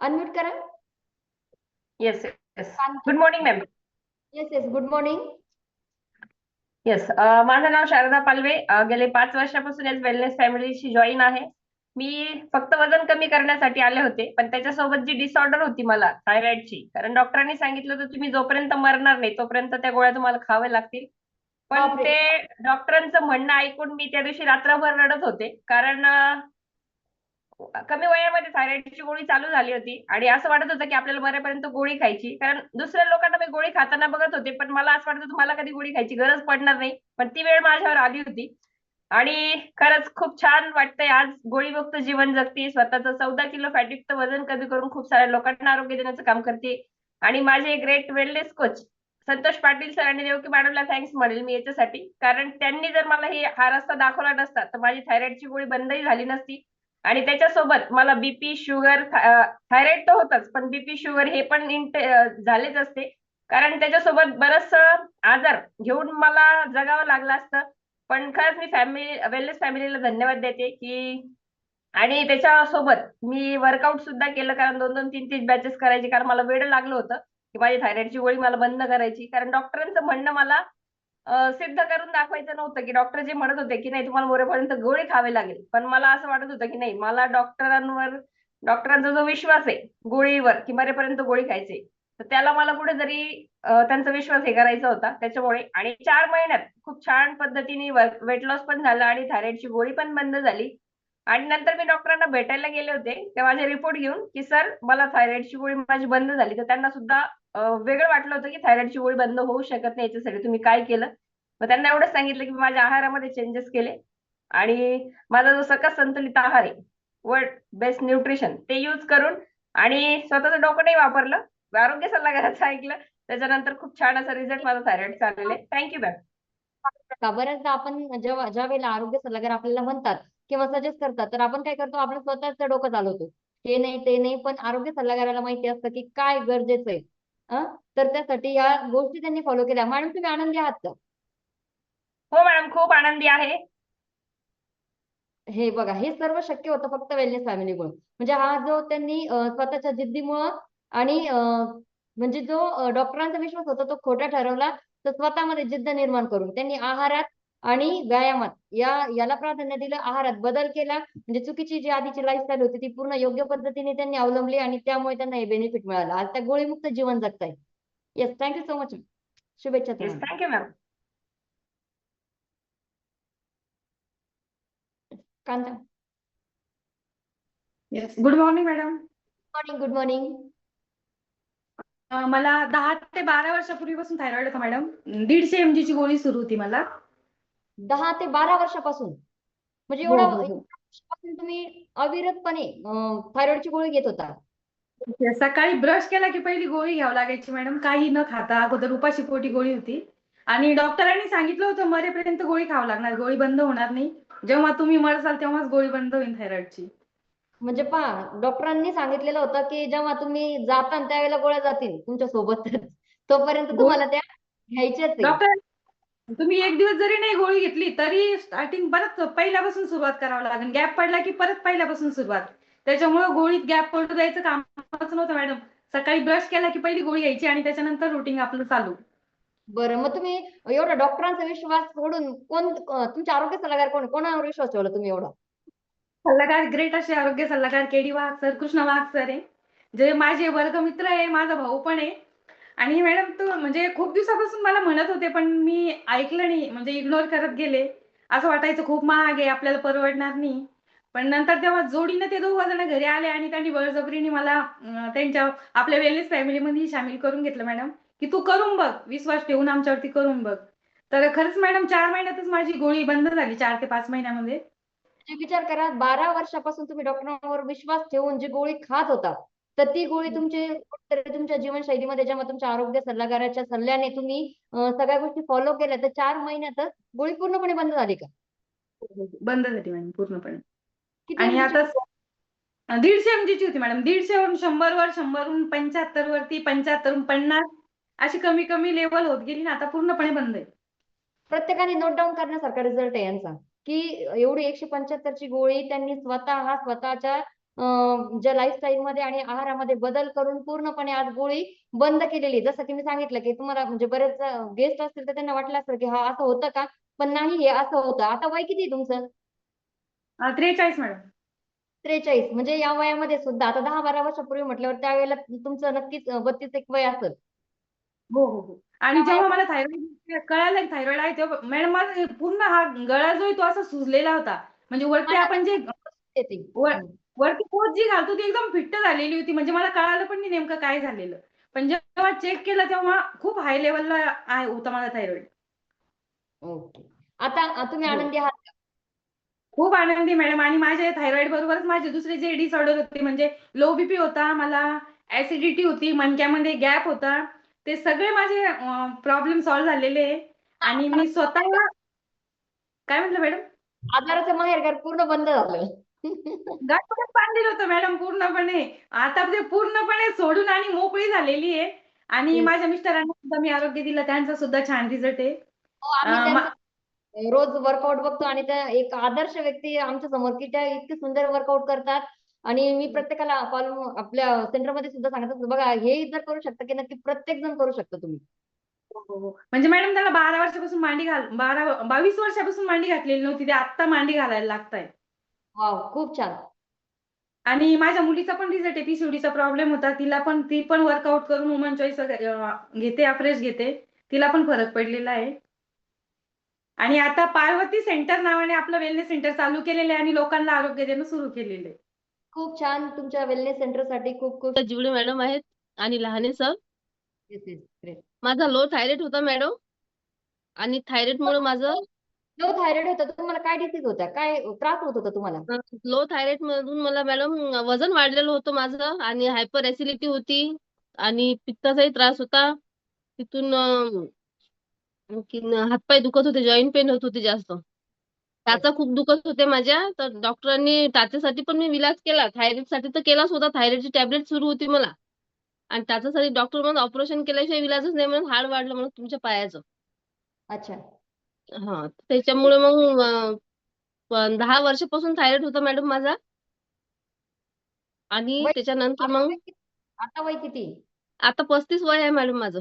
Unmute करा. Yes yes good morning ma'am yes yes good morning yes माझं नाव शारदा पालवे. गेले पाच वर्षापासून याच वेलनेस फॅमिलीशी जॉईन आहे. मी फक्त वजन कमी करण्यासाठी आले होते पण त्याच्यासोबत जी डिसऑर्डर होती मला थायरॉइडची कारण डॉक्टरांनी सांगितलं होतं तुम्ही जोपर्यंत मरणार नाही तोपर्यंत त्या गोळ्या तुम्हाला खाव्या लागतील. पण. ते डॉक्टरांचं म्हणणं ऐकून मी त्या दिवशी रात्रभर रडत होते कारण कमी वयामध्ये थायरॉइडची गोळी चालू झाली होती. आणि असं वाटत होतं की आपल्याला बऱ्यापर्यंत गोळी खायची. कारण दुसऱ्या लोकांना मी गोळी खाताना बघत होते. पण मला असं वाटत होतं मला कधी गोळी खायची गरज पडणार नाही. पण ती वेळ माझ्यावर आली होती. आणि खरंच खूप छान वाटतंय. आज गोळीमुक्त जीवन जगते. स्वतःचं चौदा किलो फॅटयुक्त वजन कमी करून खूप साऱ्या लोकांना आरोग्य देण्याचं काम करते. आणि माझे great wellness coach Santosh Patil sir आणि देवकी मॅडमला थँक्स म्हणेल मी याच्यासाठी. कारण त्यांनी जर मला हे हा रस्ता दाखवला नसता तर माझी थायरॉइडची गोळी बंदही झाली नसती. आणि त्याच्यासोबत मला बीपी शुगर थायरॉइड तर होतच पण बीपी शुगर हे पण इंट झालेच असते. कारण त्याच्यासोबत बरंच आजार घेऊन मला जगावं लागलं असतं. पण खरंच मी फॅमिली वेलनेस फॅमिलीला धन्यवाद देते की आणि त्याच्यासोबत मी वर्कआउट सुद्धा केलं. कारण दोन दोन तीन तीन बॅचेस करायचे कारण मला वेळ लागलं होतं की माझी थायरॉइडची गोळी मला बंद करायची. कारण डॉक्टरांचं म्हणणं मला सिद्ध करून दाखवायचं नव्हतं की डॉक्टर जे म्हणत होते की नाही तुम्हाला मोरेपर्यंत गोळी खावे लागेल. पण मला असं वाटत होतं की नाही मला डॉक्टरांवर डॉक्टरांचा जो विश्वास आहे गोळीवर की मरेपर्यंत गोळी खायचे तर त्याला मला कुठेतरी अं, त्यांचा विश्वास हे करायचा होता. त्याच्यामुळे आणि चार महिन्यात खूप छान पद्धतीने वेट लॉस पण झालं आणि थायरॉइडची गोळी पण बंद झाली. आणि नंतर मी डॉक्टरांना भेटायला गेले होते ते माझे रिपोर्ट घेऊन की सर मला थायरॉइडची गोळी माझी बंद झाली. तर त्यांना सुद्धा वेगळं वाटलं होतं की थायरॉइडची गोळी बंद होऊ शकत नाही याच्यासाठी तुम्ही काय केलं? मग त्यांना एवढं सांगितलं की माझ्या आहारामध्ये चेंजेस केले आणि माझा जो सकस संतुलित आहार आहे वर्ड बेस्ट न्यूट्रिशन ते यूज करून आणि स्वतःचं डोकं नाही वापरलं आरोग्य सल्लागाराचं ऐकलं त्याच्यानंतर खूप छान असा रिझल्ट माझा थायरॉइड आलेला आहे. थँक्यू मॅम बऱ्याचदा आपण जेव्हा ज्या वेळेला आरोग्य सल्लागार आपल्याला म्हणतात किंवा सजेस्ट करतात. तर आपण काय करतो? आपलं स्वतःच डोकं चालवतो. हे नाही ते नाही पण आरोग्य सल्लागाराला माहिती असतं की काय गरजेचं आहे? तर त्यासाठी या गोष्टी त्यांनी फॉलो केल्या. मॅडम तुम्ही आनंदी आहात का? हो मॅडम खूप आनंदी आहे. हे बघा हे सर्व शक्य होतं फक्त वेलनेस फॅमिलीमुळे म्हणजे हा जो त्यांनी स्वतःच्या जिद्दीमुळं आणि म्हणजे जो डॉक्टरांचा विश्वास होता तो खोटा ठरवला तर स्वतःमध्ये जिद्द निर्माण करून त्यांनी आहारात आणि व्यायामात. या याला प्राधान्य दिलं आहारात. बदल केला म्हणजे चुकीची जी आधीची लाईफस्टाईल होती ती पूर्ण योग्य पद्धतीने त्यांनी अवलंबली आणि त्यामुळे त्यांना हे बेनिफिट मिळालं. आज त्या गोळीमुक्त जीवन जगताय. Yes thank you so much शुभेच्छा thank you ma'am Kanta. Yes good morning madam morning good morning मला दहा ते बारा वर्षापूर्वीपासून थायरॉइड होता मॅडम दीडशे एम ची गोळी सुरू होती मला. दहा ते बारा वर्षापासून. म्हणजे हो, एवढा हो, हो. वर्षापासून तुम्ही अविरतपणे थायरॉइडची गोळी घेत होता. सकाळी ब्रश केला की पहिली गोळी घ्यावी लागायची मॅडम. काही न खाता अगोदर उपाशी पोटी गोळी होती. आणि डॉक्टरांनी सांगितलं होतं मरेपर्यंत गोळी खावं लागणार गोळी बंद होणार नाही. जेव्हा तुम्ही मरसाल तेव्हाच गोळी बंद होईल थायरॉइडची म्हणजे पहा डॉक्टरांनी सांगितलेलं होतं की जेव्हा तुम्ही जाताल त्यावेळेला गोळ्या जातील तुमच्या सोबतच. तोपर्यंत तुम्हाला त्या घ्यायच्याच आहे डॉक्टर तुम्ही एक दिवस जरी नाही गोळी घेतली तरी स्टार्टिंग परत पहिल्यापासून सुरुवात करावं लागेल. गॅप पडला की परत पहिल्यापासून सुरुवात. त्याच्यामुळे गोळीत गॅप पडू द्यायचं कामच नव्हतं मॅडम सकाळी ब्रश केला की पहिली गोळी घ्यायची आणि त्याच्यानंतर रुटीन आपलं चालू. बरं मग तुम्ही एवढा डॉक्टरांचा विश्वास सोडून कोण अं, तुमचे आरोग्य सल्लागार कोण? कोणावर विश्वास ठेवला तुम्ही एवढा? सल्लागार ग्रेट असे आरोग्य सल्लागार K D Wagh sir Krishna Wagh sir आहे. जे माझे वर्गमित्र आहे माझा भाऊ पण आहे. आणि मॅडम तू म्हणजे खूप दिवसापासून मला म्हणत होते पण मी ऐकलं नाही म्हणजे इग्नोर करत गेले. असं वाटायचं खूप महाग आहे आपल्याला परवडणार नाही. पण नंतर तेव्हा जोडीनं ते दोघं जण घरी आले आणि त्यांनी बळजबरीने मला त्यांच्या आपल्या वेलनेस फॅमिलीमध्ये सामील करून घेतलं मॅडम. की तू करून बघ विश्वास ठेवून आमच्यावरती करून बघ. तर खरंच मॅडम चार महिन्यातच माझी गोळी बंद झाली चार ते पाच महिन्यामध्ये. विचार करा बारा वर्षापासून तुम्ही डॉक्टरांवर विश्वास ठेवून जी गोळी खात होता तर ती गोळी तुमची तुमच्या जीवनशैलीमध्ये जेव्हा तुमच्या आरोग्य सल्लागाराच्या सल्ल्याने तुम्ही सगळ्या गोष्टी फॉलो केल्या तर चार महिन्यातच गोळी पूर्णपणे बंद झाली का? बंद झाली मॅडम पूर्णपणे. आणि आता दीडशे एम ची होती मॅडम. दीडशेवरून शंभरवर शंभरहून पंच्याहत्तर वरती पंच्याहत्तरहून पन्नास अशी कमी कमी लेवल होत गेली ना आता पूर्णपणे बंद आहे. प्रत्येकाने नोट डाऊन करण्यासारखा रिझल्ट आहे यांचा. की एवढी एकशे पंच्याहत्तर ची गोळी त्यांनी स्वतः स्वतःच्या ज्या लाईफस्टाईल मध्ये आणि आहारामध्ये बदल करून पूर्णपणे आज गोळी बंद केलेली. जसं की मी सांगितलं की तुम्हाला म्हणजे बरेच गेस्ट असतील तर त्यांना वाटलं असेल की हा असं होतं का? पण नाही हे असं होतं. आता वय किती आहे तुमचं? त्रेचाळीस मॅडम. त्रेचाळीस. म्हणजे या वयामध्ये सुद्धा आता दहा बारा वर्षापूर्वी म्हटल्यावर त्यावेळेला तुमचं नक्कीच बत्तीस एक वय असेल. हो हो हो. आणि जेव्हा मला थायरॉइड कळालं थायरॉइड आहे तेव्हा मॅडम माझा पूर्ण हा गळा जो आहे तो असा सुजलेला होता. म्हणजे वरती आपण जे. वरती पोत जी घालतो ती एकदम फिट्ट झालेली होती. म्हणजे मला कळालं पण नाही नेमकं काय झालेलं. पण जेव्हा चेक केलं तेव्हा खूप हाय लेवलला आहे होता माझा थायरॉइड ओके आता तुम्ही हो. आनंदी आहात? खूप आनंदी मॅडम आणि माझे थायरॉइड बरोबरच माझे दुसरे जे डिसऑर्डर होते म्हणजे लो बीपी होता मला ऍसिडिटी होती मणक्यामध्ये गॅप होता. ते सगळे माझे प्रॉब्लेम सॉल्व्ह झालेले. आणि मी स्वतः काय म्हटलं मॅडम आजाराचं माहेरघर पूर्ण बंद झालं गाठोड्यात बांधलेलं होतं मॅडम पूर्णपणे. आता ते पूर्णपणे सोडून आणि मोकळी झालेली आहे. आणि. माझ्या मिस्टरांना सुद्धा मी आरोग्य दिलं. त्यांचा सुद्धा छान रिझल्ट आहे. हो, आम्ही अं, त्यांचं रोज वर्कआउट बघतो आणि त्या एक आदर्श व्यक्ती आमच्यासमोर की त्या इतके सुंदर वर्कआउट करतात. आणि मी प्रत्येकाला कॉल आपल्या सेंटरमध्ये सुद्धा सांगत असतो बघा हे जर करू शकता की नक्की प्रत्येक जण करू शकता तुम्ही. म्हणजे मॅडम त्याला बारा वर्षापासून मांडी घाल बारा बावीस वर्षापासून मांडी घातलेली नव्हती. ते आत्ता मांडी घालायला लागताय वाव खूप छान. आणि माझ्या मुलीचा पण रिझल्ट आहे पीसीओडीचा प्रॉब्लेम होता. तिला पण ती पण वर्कआउट करून वुमन चॉईस घेते अफ्रेश घेते. तिला पण फरक पडलेला आहे. आणि आता पार्वती सेंटर नावाने आपलं वेलनेस सेंटर चालू केलेलं आहे आणि लोकांना आरोग्य देणं सुरू केलेलं आहे. खूप छान. तुमच्या वेलनेस सेंटरसाठी खूप खूप जिवडे मॅडम आहेत आणि Lahane sir. Yes yes great माझा लो थायरॉइड होता मॅडम. आणि थायरॉइड मुळे माझं लो थायरॉइड होता तुम्हाला काय डिसीज होता काय त्रास होत होता तुम्हाला? लो थायरॉइड मधून मला मॅडम वजन वाढलेलं होतं माझं आणि हायपर ऍसिडिटी होती आणि पित्ताचाही त्रास होता. तिथून अं, आणखीन हातपाय दुखत होते जॉईंट पेन होत होते जास्त. टाचा खूप दुखत होते माझ्या. तर डॉक्टरांनी टाचेसाठी पण मी विलाज केला. थायरॉइडसाठी तर केलाच होता. थायरॉइडची टॅबलेट सुरू होती मला. आणि त्याच्यासाठी डॉक्टर म्हणून ऑपरेशन केल्याशिवाय विलाजच नाही म्हणून हाड वाढलं म्हणून तुमच्या पायाचं. अच्छा. हा त्याच्यामुळे मग अं, पण दहा वर्षापासून थायरॉइड होता मॅडम माझा. आणि वय- त्याच्यानंतर आता मग वय किती? आता वय किती? आता पस्तीस वय आहे मॅडम माझं.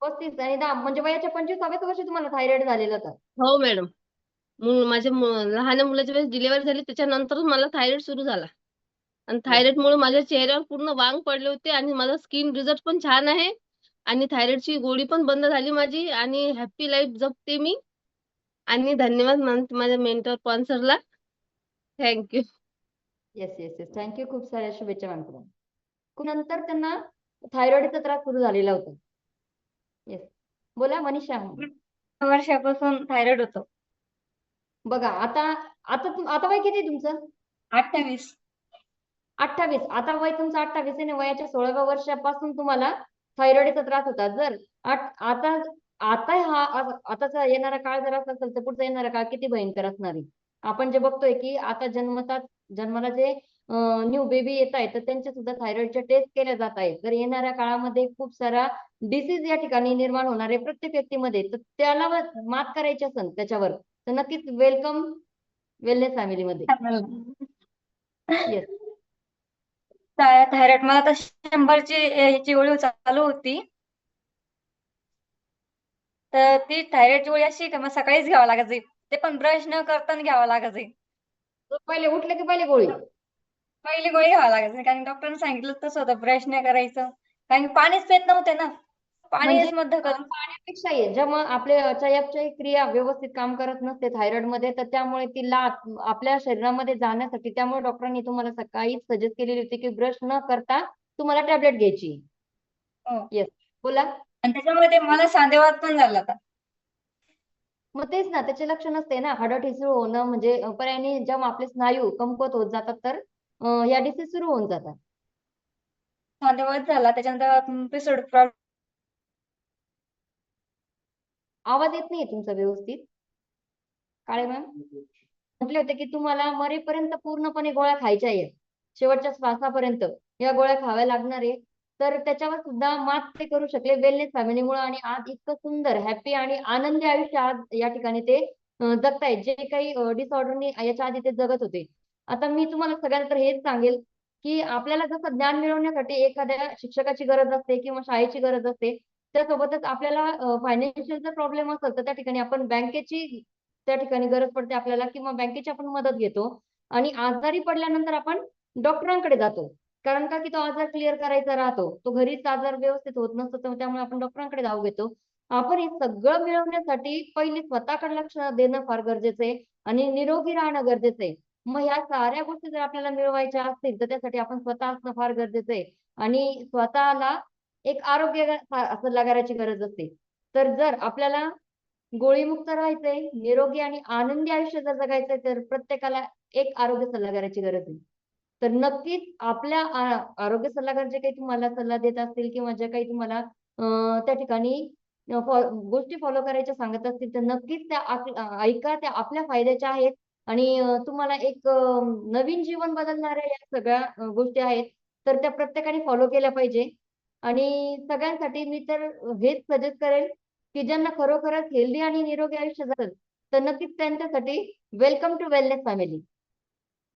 पस्तीस आणि दहा म्हणजे वयाच्या पंचवीसाव्याच वर्षी तुम्हाला थायरॉइड झालेलं होतं. हो मॅडम मग माझ्या मु- लहान मुलाच्या वेळेस डिलिव्हरी झाली त्याच्यानंतर मला थायरॉइड सुरू झाला. आणि थायरॉइड मुळे माझ्या चेहऱ्यावर पूर्ण वांग पडले होते आणि माझा स्किन रिझल्ट पण छान आहे. आणि थायरॉइडची गोळी पण बंद झाली माझी आणि हॅपी लाईफ जगते मी. आणि धन्यवाद मानते माझ्या mentor स्पॉन्सरला thank you yes yes yes thank you खूप साऱ्या शुभेच्छा मॅडम नंतर त्यांना थायरॉइडचा त्रास सुरू झालेला होता. येस बोला मनीषा वर्षापासून थायरॉइड होतो. बघा आता आता तुम- आता वय किती तुमचं? अठ्ठावीस. अठ्ठावीस. आता वय तुमचं अठ्ठावीस आहे आणि वयाच्या सोळाव्या वर्षापासून तुम्हाला थायरॉइडचा त्रास होता. जर आता आता हा आताचा येणारा काळ जर असा असेल तर पुढचा येणारा काळ किती भयंकर असणार आहे? आपण जे बघतोय की आता जन्मतात जन्माला जे न्यू बेबी येत आहेत तर त्यांच्या सुद्धा थायरॉइडच्या टेस्ट केल्या जात आहेत. तर येणाऱ्या काळामध्ये खूप सारा डिसीज या ठिकाणी निर्माण होणार आहे प्रत्येक व्यक्तीमध्ये. तर त्याला मात करायची असेल त्याच्यावर तर नक्कीच वेलकम वेलनेस फॅमिलीमध्ये Yes. थायरॉइड मला तर शंभरची ह्याची गोळी चालू होती. तर ती थायरॉइडची गोळी अशी का मग सकाळीच घ्यावं लागायची ते पण ब्रश न करताना घ्यावं लागायची पहिले उठले की पहिले गोळी? पहिली गोळी घ्यावं लागायची कारण डॉक्टरने सांगितलं तसं होतं ब्रश नाही करायचं. कारण की पाणीच पित नव्हते ना. पाणीच म्हणजे- मध्य करून. पाण्यापेक्षा आहे जेव्हा आपले चयापचय क्रिया व्यवस्थित काम करत नसते थायरॉइडमध्ये तर त्यामुळे ती लाट आपल्या शरीरामध्ये जाण्यासाठी त्यामुळे डॉक्टरांनी तुम्हाला सकाळीच सजेस्ट केलेली होती की ब्रश न करता तुम्हाला टॅबलेट घ्यायची. हो. येस बोला. आणि त्याच्यामुळे ते मला सांधेवात पण झाला होता. मग तेच ना त्याचे लक्षण असते ना हाडं ठिसूळ होणं म्हणजे अं, पर्यायाने जेव्हा आपले स्नायू कमकुवत होत जातात तर अं, या डिसीज सुरू होऊन जातात. सांधेवात झाला त्याच्यानंतर पिसोड प्रॉब्लेम आवाज येत नाहीये तुमचा व्यवस्थित. काळे मॅम म्हटले होते की तुम्हाला मरेपर्यंत पूर्णपणे गोळ्या खायच्या आहेत. शेवटच्या श्वासापर्यंत. या गोळ्या खाव्या लागणार आहे तर त्याच्यावर सुद्धा मात ते करू शकले. वेलनेस फॅमिलीमुळे आणि आज इतकं सुंदर हॅपी आणि आनंदी आयुष्य आज या ठिकाणी ते जगतायत. जे काही डिसऑर्डरनी याच्या आधी ते जगत होते. आता मी तुम्हाला सगळ्यांना तर हेच सांगेल की आपल्याला जसं ज्ञान मिळवण्यासाठी एखाद्या शिक्षकाची गरज असते किंवा शाळेची गरज असते त्यासोबतच आपल्याला फायनान्शियल प्रॉब्लेम असेल तर त्या ठिकाणी आपण बँकेची त्या ठिकाणी गरज पडते आपल्याला किंवा बँकेची आपण मदत घेतो आणि आजारी पडल्यानंतर आपण डॉक्टरांकडे जातो. कारण का की तो आजार क्लिअर करायचा राहतो? तो घरीच आजार व्यवस्थित होत नसतो तर त्यामुळे आपण डॉक्टरांकडे धाव घेतो. आपण हे सगळं मिळवण्यासाठी पहिले स्वतःकडे लक्ष देणं फार गरजेचं आहे आणि निरोगी राहणं गरजेचं आहे. मग ह्या साऱ्या गोष्टी जर आपल्याला मिळवायच्या असतील तर त्यासाठी आपण स्वतः असणं फार गरजेचं आहे. आणि स्वतःला एक आरोग्य सल्लागाराची गरज असते. तर जर आपल्याला गोळीमुक्त राहायचंय निरोगी आणि आनंदी आयुष्य जर जगायचंय तर प्रत्येकाला एक आरोग्य सल्लागाराची गरज आहे. तर नक्कीच आपल्या आरोग्य सल्लागार जे काही तुम्हाला सल्ला देत असतील किंवा जे काही तुम्हाला त्या ठिकाणी गोष्टी फॉलो करायच्या सांगत असतील तर नक्कीच त्या ऐका त्या आपल्या फायद्याच्या आहेत. आणि तुम्हाला एक नवीन जीवन बदलणाऱ्या या सगळ्या गोष्टी आहेत तर त्या प्रत्येकाने फॉलो केल्या पाहिजे. आणि सगळ्यांसाठी मी तर हेच सजेस्ट करेल की ज्यांना खरोखरच हेल्दी आणि निरोगी आयुष्य जातं तर नक्कीच त्यांच्यासाठी वेलकम टू वेलनेस फॅमिली